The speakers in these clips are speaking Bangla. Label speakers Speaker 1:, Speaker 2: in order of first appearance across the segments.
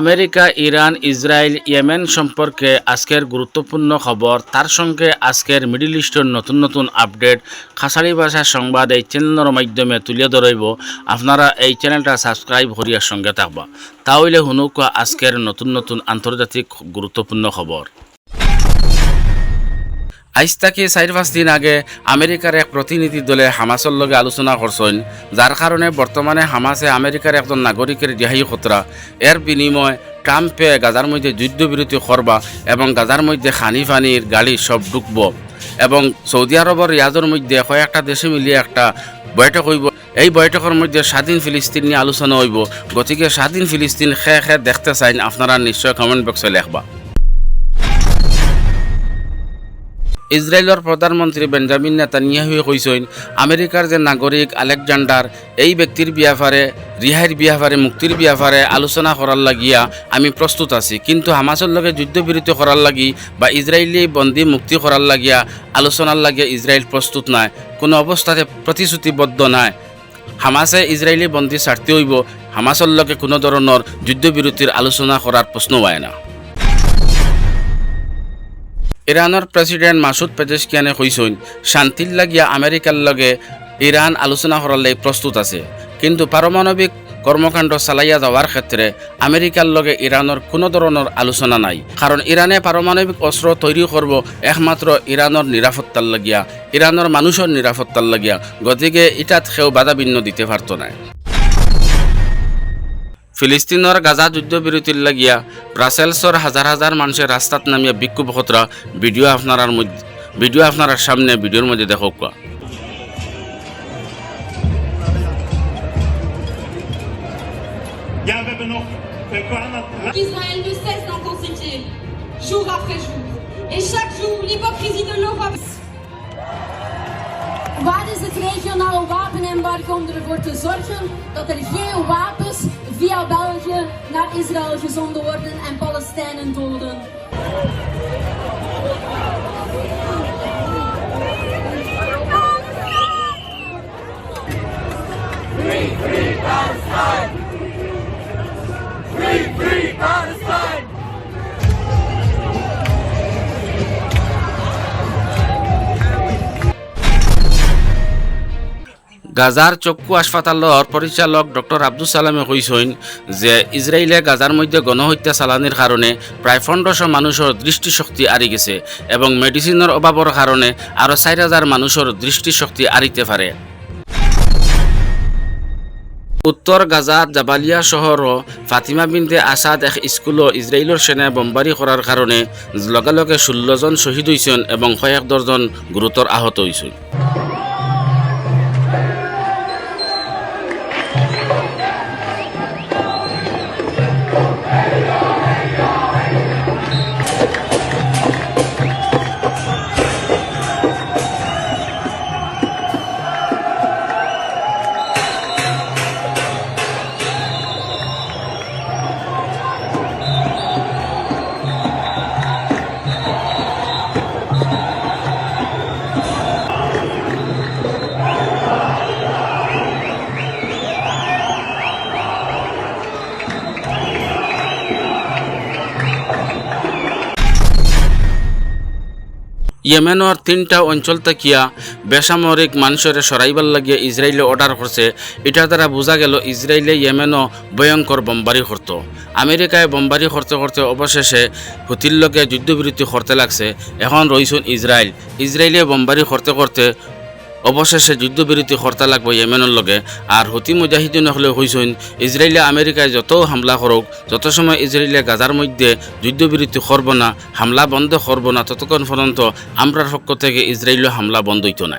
Speaker 1: আমেরিকা, ইরান, ইসরায়েল, ইয়েমেন সম্পর্কে আজকের গুরুত্বপূর্ণ খবর। তার সঙ্গে আজকের মিডিল ইস্টের নতুন নতুন আপডেট খাসাড়ি ভাষার সংবাদ এই চ্যানেলের মাধ্যমে তুলে ধরব। আপনারা এই চ্যানেলটা সাবস্ক্রাইব করিয়ার সঙ্গে থাকবা। তাহলে শুনুক আজকের নতুন নতুন আন্তর্জাতিক গুরুত্বপূর্ণ খবর। আইজ থাকি চার পাঁচ দিন আগে আমেরিকার এক প্রতিনিধি দলে হামাসের লগে আলোচনা করছেন যার কারণে বর্তমানে হামাসে আমেরিকার একজন নাগরিকের রেহাই খতরা এর বিনিময় ট্রাম্পে গাজার মধ্যে যুদ্ধবিরতি করবা এবং গাজার মধ্যে খানি ফানির গাড়ি সব ঢুকব এবং সৌদি আরবের রিয়াজের মধ্যে কয়েকটা দেশে মিলিয়ে একটা বৈঠক হইব। এই বৈঠকের মধ্যে স্বাধীন ফিলিস্তিন নিয়ে আলোচনা হইব। গতিকে স্বাধীন ফিলিস্তিন খে খে দেখতে চাইন। আপনারা নিশ্চয় কমেন্ট বক্সে লেখবা। ইসরায়েলের প্রধানমন্ত্রী বেঞ্জামিন নেতানিয়াহু কইসইন আমেরিকার যে নাগরিক আলেকজান্ডার এই ব্যক্তির বিয়াফারে রিহাইর বিয়াফারে মুক্তির বিয়াফারে আলোচনা করার লাগিয়া আমি প্রস্তুত আছি। কিন্তু হামাসের লগে যুদ্ধবিরতি করার লাগি বা ইসরায়েলি বন্দি মুক্তি করার লাগিয়া আলোচনার লাগিয়া ইসরায়েল প্রস্তুত নাই। কোনো অবস্থাতে প্রতিশ্রুতিবদ্ধ নাই। হামাসে ইসরায়েলি বন্দি ছাড়তে হইব হামাসের লগে কোনো ধরনের যুদ্ধবিরতির আলোচনা করার প্রশ্ন হয় না। ইরানের প্রেসিডেন্ট মাসুদ পেজেশকিয়ানে কইসইন শান্তির লাগিয়া আমেরিকার লগে ইরান আলোচনা করার প্রস্তুত আছে। কিন্তু পারমাণবিক কর্মকাণ্ড চালাইয়া যাওয়ার ক্ষেত্রে আমেরিকার লগে ইরানের কোনো ধরনের আলোচনা নাই। কারণ ইরানে পারমাণবিক অস্ত্র তৈরি করব একমাত্র ইরানের নিরাপত্তার লাগিয়া ইরানের মানুষের নিরাপত্তার লাগিয়া। গতিকে ইটাত সেও বাধা বিন্ন দিতে পারত না ফিলিস্তিনৰ গাজা যুদ্ধ যুদ্ধবিৰতিত লাগিয়া ব্ৰাছেলছৰ হাজাৰ হাজাৰ মানুহে ৰাস্তাত নামিয়া বিক্ষোভ খতৰা ভিডিঅ' আপোনাৰ মধ্য ভিডিঅ' আপোনাৰ সামনে ভিডিঅ'ৰ মধ্যে
Speaker 2: দেখক কোৱা।
Speaker 3: Waar is het regionale wapenembargo om ervoor te zorgen dat er geen wapens via België naar Israël gezonden worden en Palestijnen doden?
Speaker 1: গাজার চক্ষু হাসপাতালের পরিচালক ডক্টর আব্দুল সালামে কইসইন যে ইসরায়েলে গাজার মধ্যে গণহত্যা চালানির কারণে প্রায় পনেরোশো মানুষের দৃষ্টিশক্তি আরি গেছে এবং মেডিসিনের অভাবের কারণে আরও চার হাজার মানুষের দৃষ্টিশক্তি আরিতে পারে উত্তর গাজার জাবালিয়া শহর ফাতিমা বিনতে আসাদ এক স্কুলও ইসরায়েলের সেনায় বোমবারি করার কারণে লগে লগে ষোলো জন শহীদ হয়েছেন এবং কয়েক দর্জন গুরুতর আহত হয়েছেন ইয়েমেনের তিনটা অঞ্চল থাকিয়া বেসামরিক মানুষের সরাইবার লাগিয়ে ইসরায়েলে অর্ডার করছে। এটা দ্বারা বোঝা গেল ইসরায়েলে ইয়েমেনও ভয়ঙ্কর বোমবারি করত। আমেরিকায় বোমবারি করতে করতে অবশেষে হুতির লগে যুদ্ধবিরতি করতে লাগছে। এখন রইছুন ইসরায়েল ইসরায়েলে বোমবারি করতে করতে অবশেষে যুদ্ধবিরতি হরতা লাগবে ইয়েমেনের লগে। আর হতি মুজাহিদিন হলে হইসইন ইসরায়েলে আমেরিকায় যত হামলা করুক যত সময় ইসরায়েলে গাজার মধ্যে যুদ্ধবিরতি করব না, হামলা বন্ধ করব না ততক্ষণ পর্যন্ত আমরার পক্ষ থেকে ইসরায়েলও হামলা বন্ধ হইত না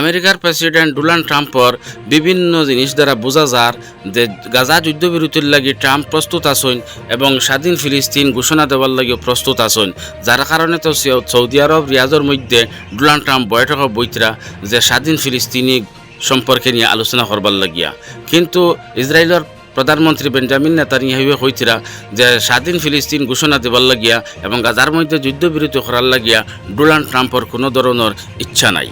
Speaker 1: আমেরিকার প্রেসিডেন্ট ডোনাল্ড ট্রাম্পর বিভিন্ন জিনিস দ্বারা বোঝা যার যে গাজা যুদ্ধবিরতির লাগি ট্রাম্প প্রস্তুত আসেন এবং স্বাধীন ফিলিস্তিন ঘোষণা দেওয়ার লাগিও প্রস্তুত আসেন যার কারণে তো সৌদি আরব, রিয়াজের মধ্যে ডোনাল্ড ট্রাম্প বৈঠক বইতরা যে স্বাধীন ফিলিস্তিনি সম্পর্কে নিয়ে আলোচনা করবার লাগিয়া। কিন্তু ইসরায়েলের প্রধানমন্ত্রী বেঞ্জামিন নেতানিয়াহুয়ে কইতিরা যে স্বাধীন ফিলিস্তিন ঘোষণা দেবার লাগিয়া এবং গাজার মধ্যে যুদ্ধবিরতি করার লাগিয়া ডোনাল্ড ট্রাম্পর কোনো ধরনের ইচ্ছা নাই।